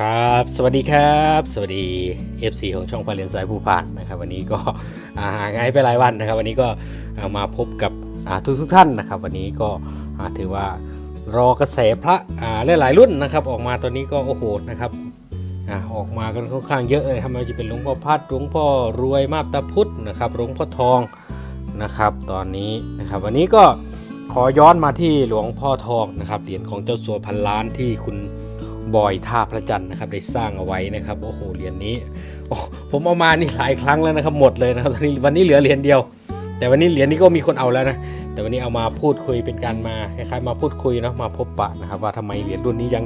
ครับ สวัสดีครับ สวัสดี FC ของช่องพาเรียนสายผู้ผ่านนะครับ วันนี้ก็อ่าห่างหายไปหลายวันนะครับ วันนี้ก็มาพบกับทุกทุกท่านนะครับ วันนี้ก็ถือว่ารอกระแสพระอ่าหลายๆรุ่นนะครับ ออกมาตอนนี้ก็โอ้โหนะครับออกมากันค่อนข้างเยอะเลยครับไมันจะเป็นหลวงพ่อพัดหลวงพ่อรวยมาบตาพุทธนะครับหลวงพ่อทองนะครับ ตอนนี้นะครับ วันนี้ก็ขอย้อนมาที่หลวงพ่อทองนะครับเหรียญของเจ้าสัวพันล้านที่คุณ บอยท่าพระจันทร์นะครับได้สร้างเอาไว้นะครับโอ้โหเหรียญนี้ผมเอามานี่หลายครั้งแล้วนะครับหมดเลยนะครับวันนี้วันนี้เหลือเหรียญเดียว แต่วันนี้เหรียญนี้ก็มีคนเอาแล้วนะแต่วันนี้เอามาพูดคุยเป็นการมาคล้ายๆมาพูดคุยเนาะมาพบปะนะครับ ว่าทำไมเหรียญรุ่นนี้ยัง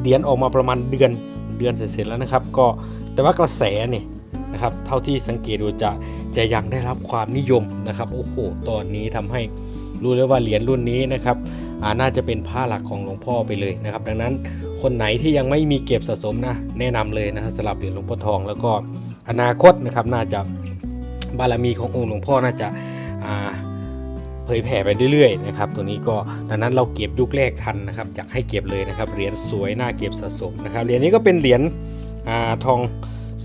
เหรียญออกมาประมาณเดือนเดือนเสร็จแล้วนะครับ ก็แต่ว่ากระแสเนี่ยนะครับเท่าที่สังเกตดูจะจะยังได้รับความนิยมนะครับโอ้โหตอนนี้ทำให้รู้เลยว่าเหรียญรุ่นนี้นะครับน่าจะเป็นผ้าหลักของหลวงพ่อไปเลยนะครับ ดังนั้น คนไหนที่ยังไม่มีเก็บสะสมนะแนะนำเลยนะครับสำหรับเหรียญหลวงพ่อทอง แล้วก็อนาคตนะครับน่าจะบารมีขององค์หลวงพ่อน่าจะาเผยแผ่ไปเรื่อยๆนะครับตัวนี้ก็ดังนั้นเราเก็บยุคแรกทันนะครับอยากให้เก็บเลยนะครับเหรียญสวยน่าเก็บสะสมนะครับเหรียญนี้ก็เป็นเหรียญทอง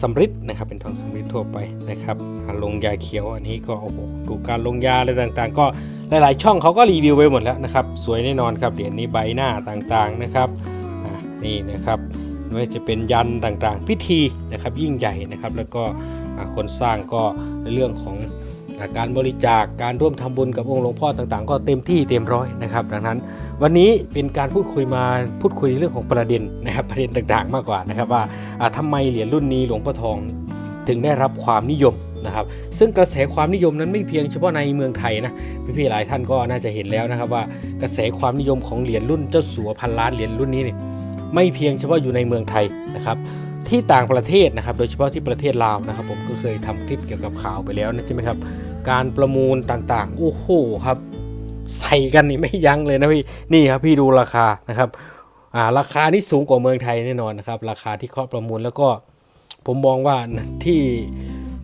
สำริดนะครับเป็นทองสำริดทั่วไปนะครับลงยาเขียวอันนี้ก็โอ้โหดูการลงยาอะไรต่างๆ ก็หลายๆ ช่องเขาก็รีวิวไปหมดแล้วนะครับสวยแน่นอนครับเหรียญนี้ใบหน้าต่างๆนะครับ นี่นะครับไม่ว่าจะเป็นยันต่างๆ พิธีนะครับยิ่งใหญ่นะครับ แล้วก็คนสร้างก็เรื่องของการบริจาคการร่วมทำบุญกับองค์หลวงพ่อต่างๆ ก็เต็มที่เต็มร้อยนะครับ ดังนั้นวันนี้เป็นการพูดคุยมาพูดคุยในเรื่องของประเด็นนะครับประเด็นต่างๆ มากกว่านะครับว่าอะทำไมเหรียญรุ่นนี้หลวงพ่อทองถึงได้รับความนิยมนะครับ ซึ่งกระแสความนิยมนั้นไม่เพียงเฉพาะในเมืองไทยนะพี่ๆหลายท่านก็น่าจะเห็นแล้วนะครับว่ากระแสความนิยมของเหรียญรุ่นเจ้าสัวพันล้านเหรียญรุ่นนี้เนี่ย ไม่เพียงเฉพาะอยู่ในเมืองไทยนะครับที่ต่างประเทศนะครับ โดยเฉพาะที่ประเทศลาวนะครับ ผมก็เคยทำคลิปเกี่ยวกับข่าวไปแล้วนะใช่ไหมครับ การประมูลต่างๆ โอ้โหครับ ใส่กันนี่ไม่ยั้งเลยนะพี่ นี่ครับพี่ดูราคานะครับอ่าราคานี่สูงกว่าเมืองไทยแน่นอนนะครับ ราคาที่เคาะประมูลแล้วก็ผมมองว่าที่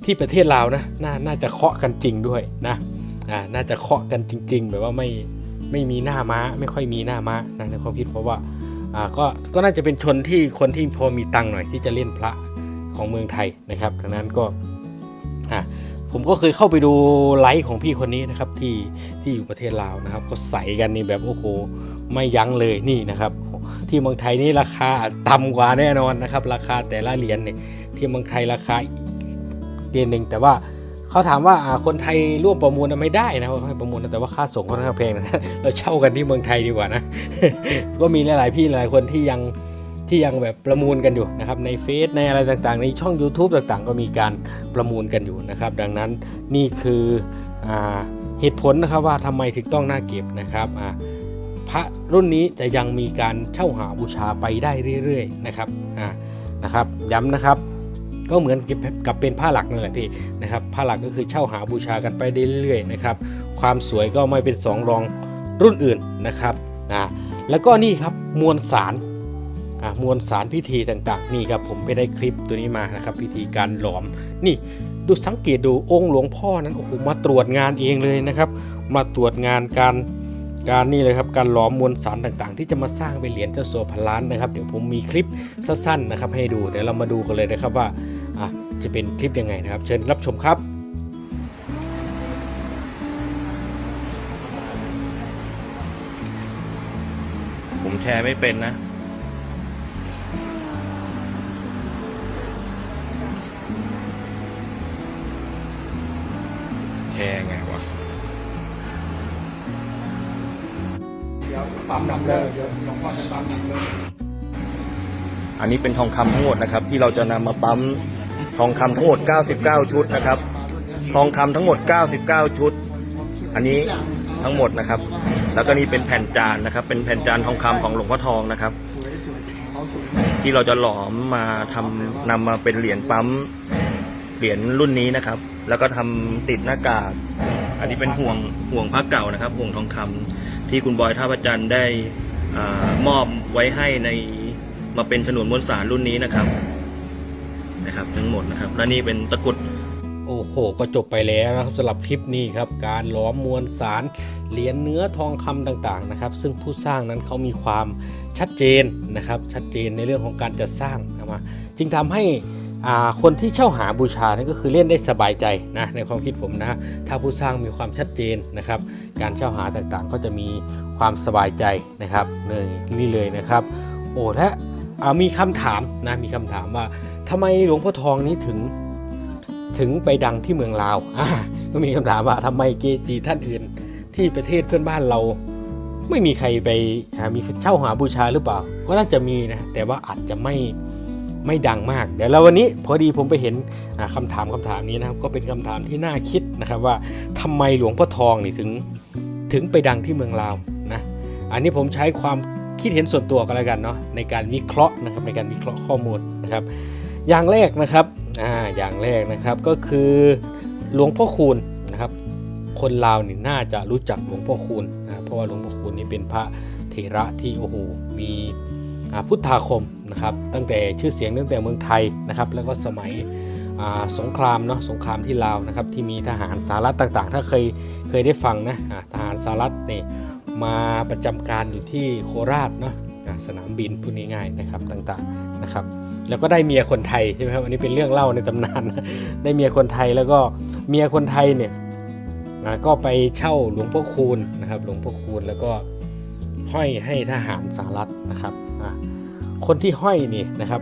ที่ประเทศลาวนะนาน่าจะเคาะกันจริงด้วยนะอ่าน่าจะเคาะกันจริง ๆ แบบว่าไม่ไม่มีหน้าม้า ไม่ค่อยมีหน้าม้านะในความคิดเพราะว่า อ่าก็ก็น่าจะเป็นชนที่คนที่พอมีตังค์หน่อยที่จะเล่นพระของเมืองไทยนะครับดังนั้นก็อ่าผมก็เคยเข้าไปดูไลฟ์ของพี่คนนี้นะครับที่ที่อยู่ประเทศลาวนะครับ ก็ใส่กันนี่แบบโอ้โหไม่ยั้งเลยนี่นะครับ ที่เมืองไทยนี่ราคาต่ำกว่าแน่นอนนะครับ ราคาแต่ละเหรียญเนี่ยที่เมืองไทยราคาเหรียญหนึ่งแต่ว่า เขาถามว่าคนไทยร่วมประมูลไม่ได้นะเขาให้ประมูลแต่ว่าค่าส่งค่อนข้างแพงนะเราเช่ากันที่เมืองไทยดีกว่านะ ก็มีหลายๆพี่หลายคนที่ยังที่ยังแบบประมูลกันอยู่นะครับในเฟซในอะไรต่างๆ ในช่อง YouTube ต่างๆ ก็มีการประมูลกันอยู่นะครับ ดังนั้นนี่คืออเหตุผลนะครับว่าทำไมถึงต้องน่าเก็บนะครับพระรุ่นนี้จะยังมีการเช่าหาบูชาไปได้เรื่อยๆนะครับนะครับย้ำนะครับ ก็เหมือนกับเป็นผ้าหลักนั่นแหละพี่นะครับผ้าหลักก็คือเช่าหาบูชากันไปเรื่อยๆนะครับความสวยก็ไม่เป็นสองรองรุ่นอื่นนะครับอ่าแล้วก็นี่ครับมวลสารอ่ามวลสารพิธีต่างๆ นี่ครับผมไปได้คลิปตัวนี้มานะครับ พิธีการหลอมนี่ดูสังเกตดูองค์หลวงพ่อนั้นโอ้โหมาตรวจงานเองเลยนะครับ มาตรวจงานการการนี่เลยครับการหลอมมวลสารต่างๆ ที่จะมาสร้างเป็นเหรียญเจ้าสัวพันล้านนะครับ เดี๋ยวผมมีคลิปสั้นๆนะครับให้ดูเดี๋ยวเรามาดูกันเลยนะครับว่า จะเป็นคลิปยังไงนะครับ เชิญรับชมครับผมแชร์ไม่เป็นนะ แชร์ไงวะ เดี๋ยวปั๊มดับเลยเดี๋ยวหลวงพ่อจะปั๊มดับเลยอันนี้เป็นทองคำทั้งหมดนะครับ ที่เราจะนำมาปั๊ม ทองคำทั้งหมด 99 ชุดนะครับ ทองคำทั้งหมด 99 ชุด อันนี้ทั้งหมดนะครับ แล้วก็นี่เป็นแผ่นจานนะครับ เป็นแผ่นจานทองคำของหลวงพ่อทองนะครับ ที่เราจะหลอมมาทำนำมาเป็นเหรียญปั๊มเหรียญรุ่นนี้นะครับ แล้วก็ทำติดหน้ากาก อันนี้เป็นห่วงห่วงพระเก่านะครับ ห่วงทองคำที่คุณบอยท่าประจันได้อมอบไว้ให้ในมาเป็นฉนวนมวลสารรุ่นนี้นะครับ นะครับทั้งหมดนะครับและนี่เป็นตะกุดโอ้โห ก็จบไปแล้วนะครับสำหรับคลิปนี้ครับ การล้อมมวลสารเหรียญเนื้อทองคำต่างๆนะครับ ซึ่งผู้สร้างนั้นเขามีความชัดเจนนะครับ ชัดเจนในเรื่องของการจะสร้างนะมาจึงทำให้คนที่เช่าหาบูชานั่ก็คือเล่นได้สบายใจนะในความคิดผมนะถ้าผู้สร้างมีความชัดเจนนะครับ การเช่าหาต่างๆ ก็จะมีความสบายใจนะครับเลยนี่เลยนะครับ โอ้และอ่ามีคำถามนะมีคำถามว่า ทำไมหลวงพ่อทองนี้ถึงถึงไปดังที่เมืองลาวอ่าก็มีคำถามว่าทำไมเกจิท่านอื่น ที่ประเทศเพื่อนบ้านเรา ไม่มีใครไปหามีเช่าหาบูชาหรือเปล่า ก็น่าจะมีนะ แต่ว่าอาจจะไม่ไม่ดังมาก เดี๋ยวเราวันนี้พอดีผมไปเห็นอ่าคำถามคำถามนี้นะครับ ก็เป็นคำถามที่น่าคิดนะครับว่าทำไมหลวงพ่อทองนี่ถึงถึงไปดังที่เมืองลาวนะ อันนี้ผมใช้ความคิดเห็นส่วนตัวกันแล้วกันเนาะในการวิเคราะห์นะครับในการวิเคราะห์ข้อมูลนะครับ อย่างแรกนะครับอ่าอย่างแรกนะครับก็คือหลวงพ่อคูณนะครับ คนลาวนี่น่าจะรู้จักหลวงพ่อคูณนะเพราะว่าหลวงพ่อคูณนี่เป็นพระเถระที่โอ้โหมีพุทธาคมนะครับตั้งแต่ชื่อเสียงตั้งแต่เมืองไทยนะครับ แล้วก็สมัยสงครามเนาะสงครามที่ลาวนะครับที่มีทหารสหรัฐต่างๆ ถ้าเคยเคยได้ฟังนะทหารสหรัฐเนี่ยมาประจำการอยู่ที่โคราชเนาะสนามบินพูดง่ายๆนะครับต่างๆ นะครับแล้วก็ได้เมียคนไทยใช่ไหมครับอันนี้เป็นเรื่องเล่าในตำนานนะได้เมียคนไทยแล้วก็เมียคนไทยเนี่ยก็ไปเช่าหลวงพ่อคูณนะครับ หลวงพ่อคูณแล้วก็ห้อยให้ทหารสหรัฐนะครับคนที่ห้อยนี่นะครับ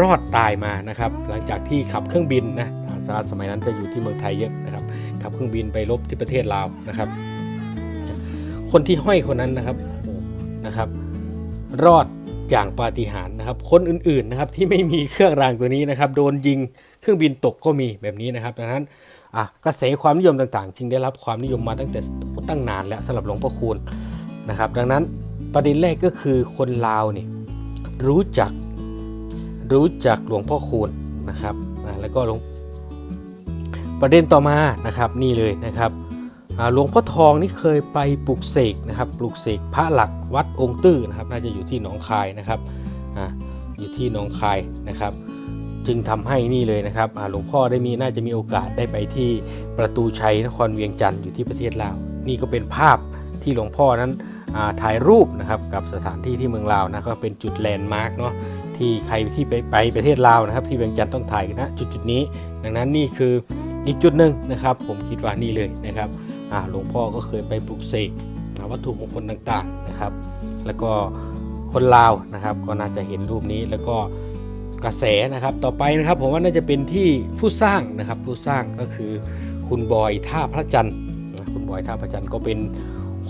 รอดตายมานะครับ หลังจากที่ขับเครื่องบินนะทหารสหรัฐสมัยนั้นจะอยู่ที่เมืองไทยเยอะนะครับ ขับเครื่องบินไปรบที่ประเทศลาวนะครับ คนที่ห้อยคนนั้นนะครับนะครับ รอด อย่างปาฏิหาริย์นะครับ คนอื่นๆนะครับที่ไม่มีเครื่องรางตัวนี้นะครับโดนยิงเครื่องบินตกก็มีแบบนี้นะครับดังนั้นกระแสความนิยมต่างๆ จึงได้รับความนิยมมาตั้งแต่ตั้งนานแล้วสำหรับหลวงพ่อคูณนะครับ ดังนั้นประเด็นแรกก็คือคนลาวนี่รู้จักรู้จักหลวงพ่อคูณนะครับแล้วก็หลวงประเด็นต่อมานะครับนี่เลยนะครับ หลวงพ่อทองนี่เคยไปปลูกเสกนะครับปลูกเสกพระหลักวัดองค์ตื้อนะครับ น่าจะอยู่ที่หนองคายนะครับออยู่ที่หนองคายนะครับ จึงทำให้นี่เลยนะครับหลวงพ่อได้มีน่าจะมีโอกาสได้ไปที่ประตูชัยนครเวียงจันทร์อยู่ที่ประเทศลาวนี่ก็เป็นภาพที่หลวงพ่อนั้นถ่ายรูปนะครับกับสถานที่ที่เมืองลาวนะก็เป็นจุดแลนด์มาร์กเนาะที่ใครที่ไปไปประเทศลาวนะครับ ที่เวียงจันทร์ต้องถ่ายนะจุดจุดนี้ ดังนั้นนี่คืออีกจุดหนึ่งนะครับ ผมคิดว่านี่เลยนะครับ หลวงพ่อก็เคยไปปลุกเสกวัตถุมงคลต่างๆนะครับ แล้วก็คนลาวนะครับ ก็น่าจะเห็นรูปนี้แล้วก็กระแสนะครับ ต่อไปนะครับผมว่าน่าจะเป็นที่ผู้สร้างนะครับผู้สร้างก็คือคุณบอยท่าพระจันทร์คุณบอยท่าพระจันทร์ก็เป็น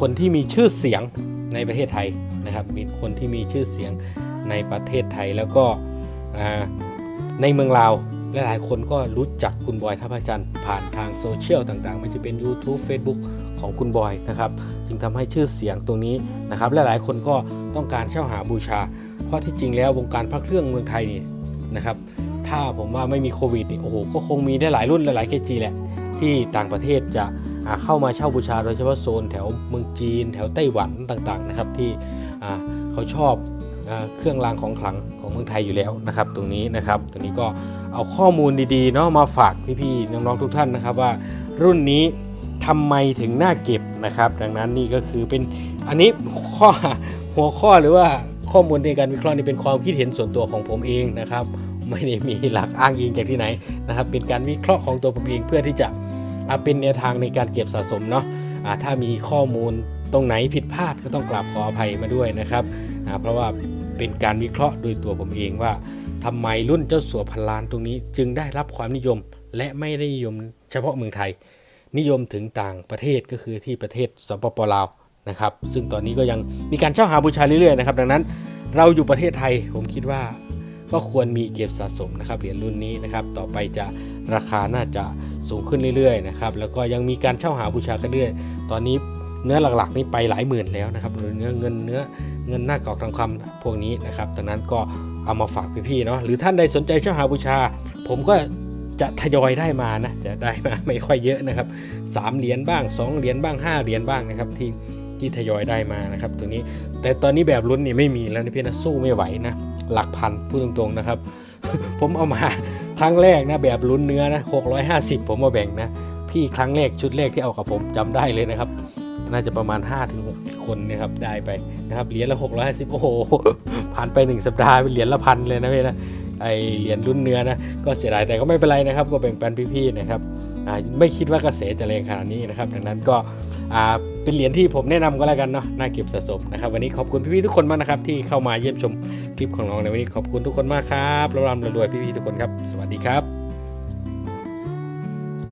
คนที่มีชื่อเสียงในประเทศไทยนะครับมีคนที่มีชื่อเสียงในประเทศไทยแล้วก็ในเมืองลาว หลายๆ คนก็รู้จักคุณบอยท่าพระจันทร์ผ่านทางโซเชียลต่างๆ ไม่ว่าจะเป็น YouTube Facebook ของคุณบอยนะครับ จึงทำให้ชื่อเสียงตรงนี้นะครับหลายๆ คนก็ต้องการเช่าหาบูชา เพราะที่จริงแล้ววงการพระเครื่องเมืองไทยนี่นะครับ ถ้าผมว่าไม่มีโควิดนี่โอ้โหก็คงมีได้หลายรุ่นหลายๆเกจีแหละที่ต่างประเทศจะเข้ามาเช่าบูชาโดยเฉพาะโซนแถวเมืองจีน แถวไต้หวันต่างๆนะครับที่เขาชอบอเครื่องรางของขลังของเมืองไทยอยู่แล้วนะครับ ตรงนี้นะครับตรงนี้ก็ เอาข้อมูลดีๆเนาะมาฝากพี่ๆน้องๆทุกท่านนะครับว่ารุ่นนี้ทำไมถึงน่าเก็บนะครับ ดังนั้นนี่ก็คือเป็นอันนี้ข้อหัวข้อหรือว่าข้อมูลในการวิเคราะห์นี่เป็นความคิดเห็นส่วนตัวของผมเองนะครับ ไม่ได้มีหลักอ้างอิงจากที่ไหนนะครับ เป็นการวิเคราะห์ของตัวผมเองเพื่อที่จะอ่าเป็นแนวทางในการเก็บสะสมเนาะอ่าถ้ามีข้อมูลตรงไหนผิดพลาดก็ต้องกราบขออภัยมาด้วยนะครับ เพราะว่าเป็นการวิเคราะห์โดยตัวผมเองว่า ทำไมรุ่นเจ้าสัวพันล้านตรงนี้ จึงได้รับความนิยม และไม่ได้นิยมเฉพาะเมืองไทย นิยมถึงต่างประเทศก็คือที่ประเทศสปปลาวนะครับ ซึ่งตอนนี้ก็ยังมีการเช่าหาบูชาเรื่อยๆนะครับ ดังนั้นเราอยู่ประเทศไทยผมคิดว่าก็ควรมีเก็บสะสมนะครับเหรียญรุ่นนี้นะครับต่อไปจะราคาน่าจะสูงขึ้นเรื่อยๆนะครับแล้วก็ยังมีการเช่าหาบูชากันเรื่อยตอนนี้เนื้อหลักๆนี่ไปหลายหมื่นแล้วนะครับหรือเนื้อเงินเนื้อเงินหน้ากากทองคำพวกนี้นะครับดังนั้นก็ เอามาฝากพี่ๆเนาะหรือท่านใดสนใจเช่าหาบูชา ผมก็จะทยอยได้มานะจะได้มาไม่ค่อยเยอะนะครับสามเหรียญบ้างสองเหรียญบ้างห้าเหรียญบ้างนะครับที่ที่ทยอยได้มานะครับตัวนี้แต่ตอนนี้แบบลุ้นนี่ไม่มีแล้วนะพี่นะสู้ไม่ไหวนะหลักพันพูดตรงๆนะครับ ผมเอามาครั้งแรกนะแบบลุ้นเนื้อนะ650 ผมมาแบ่งนะพี่ครั้งแรกชุดแรกที่เอากับผมจำได้เลยนะครับ น่าจะประมาณ 5-6 คนนะครับได้ไปนะครับเหรียญละ650โอ้โหผ่านไป 1 สัปดาห์เป็นเหรียญละพันเลยนะพี่นะไอเหรียญรุ่นเนื้อนะก็เสียดายแต่ก็ไม่เป็นไรนะครับ ก็แบ่งปันพี่ๆนะครับไม่คิดว่ากระแสจะแรงขนาดนี้นะครับดังนั้นก็เป็นเหรียญที่ผมแนะนำก็แล้วกันเนาะน่าเก็บสะสมนะครับ วันนี้ขอบคุณพี่ๆทุกคนมากนะครับที่เข้ามาเยี่ยมชมคลิปของเราในวันนี้ขอบคุณทุกคนมากครับรำรำรวยๆพี่ๆทุกคนครับ สวัสดีครับ